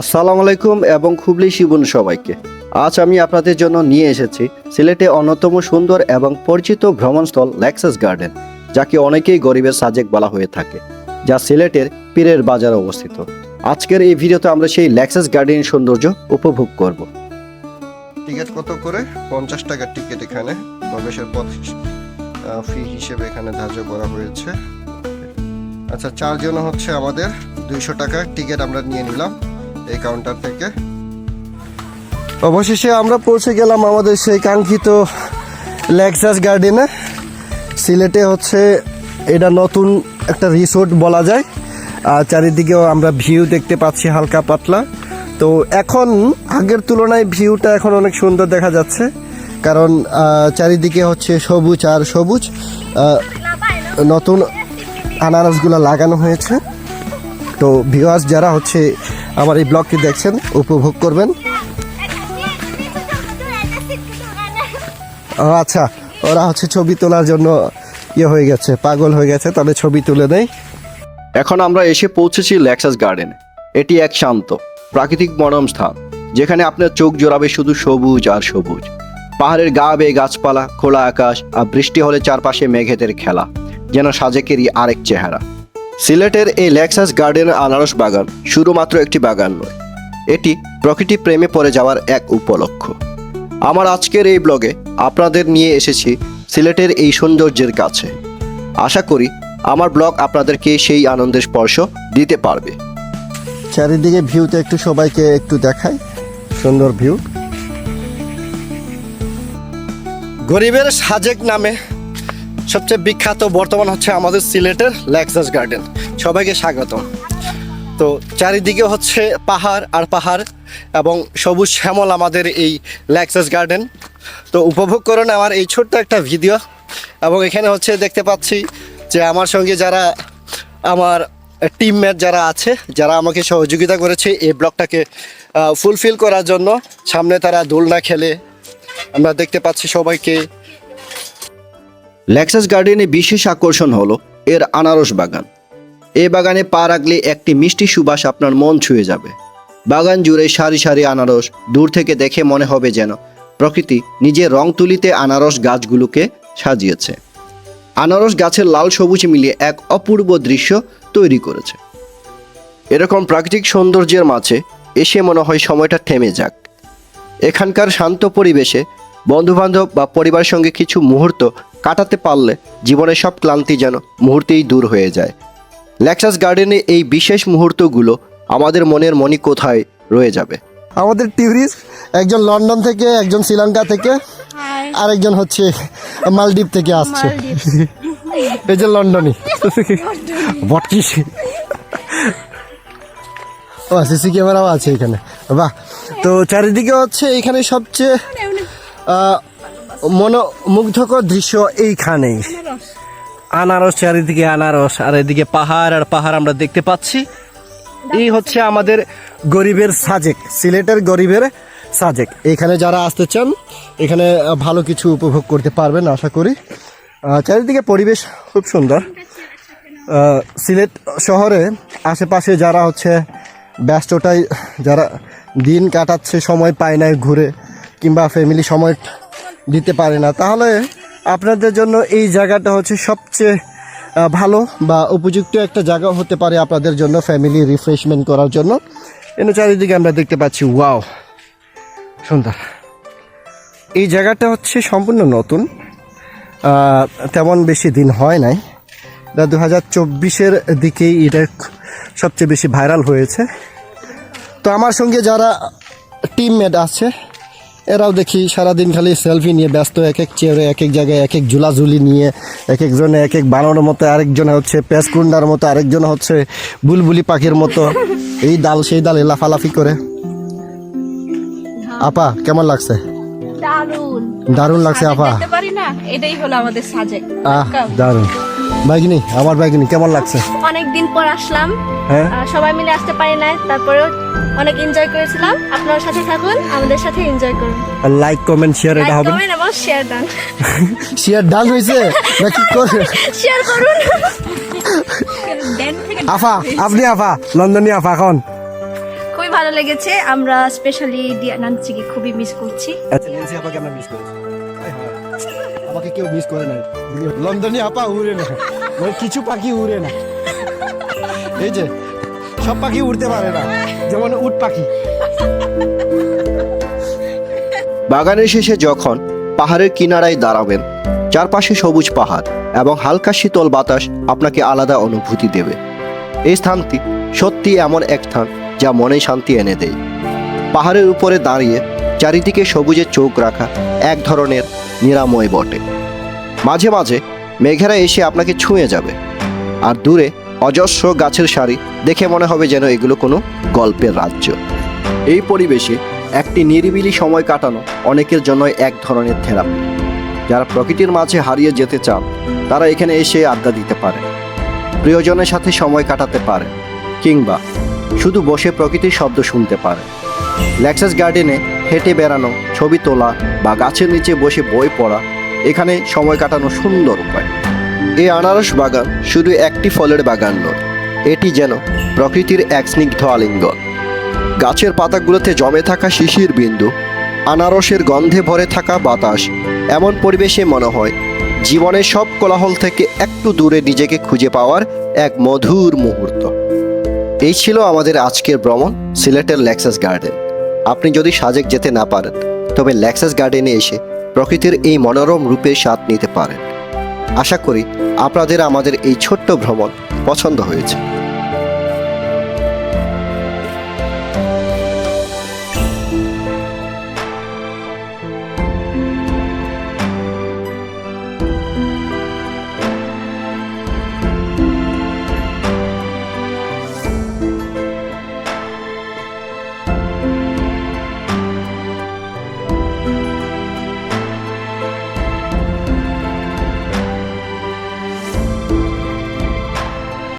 আসসালামু আলাইকুম এবং খুবলি শিবুন সবাইকে। আজ আমি আপনাদের জন্য নিয়ে এসেছি সিলেটে অন্যতম সুন্দর এবং পরিচিত ভ্রমণস্থল ল্যাক্সাস গার্ডেন, যাকে অনেকেই গরিবের সাজেক বলা হয়ে থাকে, যা সিলেটের পীরের বাজারে অবস্থিত। আজকের এই ভিডিওতে আমরা সেই ল্যাক্সাস গার্ডেনের সৌন্দর্য উপভোগ করব। টিকিট কত করে? পঞ্চাশ টাকার টিকিট এখানে। প্রবেশের পথ ফি হিসেবে এখানে ধার্য করা হয়েছে। আচ্ছা চারজন হচ্ছে আমাদের। দুইশো টাকা টিকিট আমরা নিয়ে নিলাম। এই কাউন্টার থেকে। অবশেষে আমরা পৌঁছে গেলাম আমাদের সেই কাঙ্ক্ষিত লেক্সাস গার্ডেনে সিলেটে হচ্ছে এটা নতুন একটা রিসোর্ট বলা যায়। আর চারিদিকেও আমরা ভিউ দেখতে পাচ্ছি হালকা পাতলা। তো এখন আগের তুলনায় ভিউটা এখন অনেক সুন্দর দেখা যাচ্ছে। কারণ চারিদিকে হচ্ছে সবুজ আর সবুজ। নতুন আনারসগুলো লাগানো হয়েছে। তো ভিউয়ার্স যারা হচ্ছে আমার এই ব্লগটি দেখছেন, উপভোগ করবেন। আচ্ছা ওরা হচ্ছে ছবি তোলার জন্য ইয়ে হয়ে গেছে, পাগল হয়ে গেছে তবে ছবি তুলে নেই এখন আমরা এসে পৌঁছেছি ল্যাক্সাস গার্ডেন। এটি এক শান্ত, প্রাকৃতিক মনোরম স্থান, যেখানে আপনার চোখ জোড়াবে শুধু সবুজ আর সবুজ। পাহাড়ের গা বেয়ে গাছপালা, খোলা আকাশ আর বৃষ্টি হলে চারপাশে মেঘেদের খেলা, যেন সাজেকেরই আরেক চেহারা। সিলেটের এই ল্যাক্সাস গার্ডেনের আনারস বাগান শুধুমাত্র একটি বাগান নয়, এটি প্রকৃতি প্রেমে পড়ে যাওয়ার এক উপলক্ষ। আমার আজকের এই ব্লগে আপনাদের নিয়ে এসেছি সিলেটের এই সৌন্দর্যের কাছে। আশা করি আমার ব্লগ আপনাদেরকে সেই আনন্দের স্পর্শ দিতে পারবে। চারিদিকে ভিউতে একটু সবাইকে একটু দেখাই, সুন্দর ভিউ। গরিবের সাজেক নামে সবচেয়ে বিখ্যাত বর্তমান হচ্ছে আমাদের সিলেটের ল্যাক্সাস গার্ডেন। সবাইকে স্বাগতম। তো চারিদিকে হচ্ছে পাহাড় আর পাহাড় এবং সবুজ শ্যামল আমাদের এই ল্যাক্সাস গার্ডেন। তো উপভোগ করুন আমার এই ছোট্ট একটা ভিডিও এবং এখানে হচ্ছে দেখতে পাচ্ছি যে আমার সঙ্গে যারা আমার টিমমেট যারা আছে, যারা আমাকে সহযোগিতা করেছে এই ব্লগটাকে ফুলফিল করার জন্য, সামনে তারা দোলনা খেলে। আমরা দেখতে পাচ্ছি সবাইকে ল্যাক্সাস গার্ডেনে বিশেষ আকর্ষণ হলো এর আনারস বাগান। এই বাগানে পা রাখলে একটি মিষ্টি সুবাস আপনার মন ছুঁয়ে যাবে। বাগান জুড়ে সারি সারি আনারস দূর থেকে দেখে মনে হবে যেন প্রকৃতি নিজের রং তুলিতে আনারস গাছগুলোকে সাজিয়েছে। আনারস গাছের লাল সবুজ মিলিয়ে এক অপূর্ব দৃশ্য তৈরি করেছে। এরকম প্রাকৃতিক সৌন্দর্যের মাঝে এসে মনে হয় সময়টা থেমে যাক। এখানকার শান্ত পরিবেশে বন্ধুবান্ধব বা পরিবারের সঙ্গে কিছু মুহূর্ত কাটাতে পারলে জীবনের সব ক্লান্তি যেন মুহূর্তেই দূর হয়ে যায়। ল্যাক্সাস গার্ডেনে এই বিশেষ মুহূর্তগুলো আমাদের মনের মনি কোথায় রয়ে যাবে? আমাদের ট্যুরিস্ট একজন লন্ডন থেকে একজন শ্রীলঙ্কা থেকে আরেকজন হচ্ছে মালদ্বীপ থেকে আসছে। এই যে লন্ডনই বটকিস ও সিসি ক্যামেরাও আছে এখানে। বাহ। তো চারিদিকে হচ্ছে এখানে সবচেয়ে আহ, মনোমুগ্ধকর দৃশ্য এইখানেই। আনারস চারিদিকে আনারস, আর এদিকে পাহাড় আর পাহাড় আমরা দেখতে পাচ্ছি। এই হচ্ছে আমাদের গরিবের সাজেক, সিলেটের গরিবের সাজেক। এখানে যারা আসতে চান, এখানে ভালো কিছু উপভোগ করতে পারবেন, আশা করি। চারিদিকে পরিবেশ খুব সুন্দর। সিলেট শহরে আশেপাশে যারা হচ্ছে ব্যস্ততায়, যারা দিন কাটাচ্ছে, সময় পায় না ঘুরে, কিংবা ফ্যামিলি সময় দিতে পারে না। তাহলে আপনাদের জন্য এই জায়গাটা হচ্ছে সবচেয়ে ভালো বা উপযুক্ত একটা জায়গা হতে পারে আপনাদের জন্য ফ্যামিলি রিফ্রেশমেন্ট করার জন্য। এনে চারিদিকে আমরা দেখতে পাচ্ছি ওয়াও সুন্দর। এই জায়গাটা হচ্ছে সম্পূর্ণ নতুন। তেমন বেশি দিন হয় নাই। দু হাজার চব্বিশের দিকেই এটা সবচেয়ে বেশি ভাইরাল হয়েছে। তো আমার সঙ্গে যারা টিমমেট আছে এরাও দেখি সারাদিন খালি সেলফি নিয়ে ব্যস্ত এক এক চেয়ারে এক এক জায়গায় এক এক ঝুলাঝুলি নিয়ে এক একজনে এক এক বানানোর মতো আরেকজনে হচ্ছে পেসকুন্ডার মতো আরেকজন হচ্ছে বুলবুলি পাখির মতো। এই ডাল সেই ডাল লাফালাফি করে। আপা কেমন লাগছে? দারুণ দারুণ লাগছে আপা। এটাই হলো আমাদের সাজেক আহ দারুণ। বাইগনি আমার বাইগনি কেমন লাগছে? অনেকদিন পর আসলাম। হ্যাঁ? সবাই মিলে আসতে পারি না তারপরেও অনেক এনজয় করেছিলাম। আপনার সাথে থাকুন আমাদের সাথে এনজয় করুন। লাইক কমেন্ট শেয়ার এটা হবে কমেন্ট এবং শেয়ার ডান শেয়ার ডান হয়েছে? নাকি করে শেয়ার করুন। আফা আপনি আফা লন্ডনী আফা এখন। খুবই ভালো লেগেছে। আমরা স্পেশালি দিয়া নানচিকে খুবই মিস করছি। আচ্ছা ন্যান্সি আপাকে আমরা মিস করেছি। কেউ মিস করে নাই। লন্ডনে আপা উড়ে না মানে কিছু পাখি উড়ে না এই যে, সব পাখি উড়তে পারে না। যেমন উট পাখি। বাগানের শেষে যখন পাহাড়ের কিনারায় দাঁড়াবেন, চারপাশে সবুজ পাহাড় এবং হালকা শীতল বাতাস আপনাকে আলাদা অনুভূতি দেবে। এই স্থানটি সত্যি এমন এক স্থান যা মনে শান্তি এনে দেয়। পাহাড়ের উপরে দাঁড়িয়ে চারিদিকে সবুজের চোখ রাখা এক ধরনের নিরাময় বটে। মাঝে মাঝে মেঘেরা এসে আপনাকে ছুঁয়ে যাবে। আর দূরে অজস্র গাছের সারি দেখে মনে হবে যেন এগুলো কোনো গল্পের রাজ্য। এই পরিবেশে একটি নিরিবিলি সময় কাটানো অনেকের জন্য এক ধরনের থেরাপি। যারা প্রকৃতির মাঝে হারিয়ে যেতে চান, তারা এখানে এসে আড্ডা দিতে পারে। প্রিয়জনের সাথে সময় কাটাতে পারে, কিংবা শুধু বসে প্রকৃতির শব্দ শুনতে পারে। ল্যাক্সাস গার্ডেনে হেঁটে বেড়ানো, ছবি তোলা বা গাছের নিচে বসে বই পড়া এখানে সময় কাটানো সুন্দর উপায়। এই আনারস বাগান শুধু একটি ফলের বাগান নয়, এটি যেন প্রকৃতির এক স্নিগ্ধ আলিঙ্গন। গাছের পাতাগুলোতে জমে থাকা শিশির বিন্দু, আনারসের গন্ধে ভরে থাকা বাতাস, এমন পরিবেশে মনে হয় জীবনের সব কোলাহল থেকে একটু দূরে নিজেকে খুঁজে পাওয়ার এক মধুর মুহূর্ত। এই ছিল আমাদের আজকের ভ্রমণ সিলেটের ল্যাক্সাস গার্ডেন। আপনি যদি সাজেক যেতে না পারেন, তবে ল্যাক্সাস গার্ডেনে এসে প্রকৃতির এই মনোরম রূপে স্বাদ নিতে পারেন। আশা করি আপনাদের আমাদের এই ছোট্ট ভ্রমণ পছন্দ হয়েছে।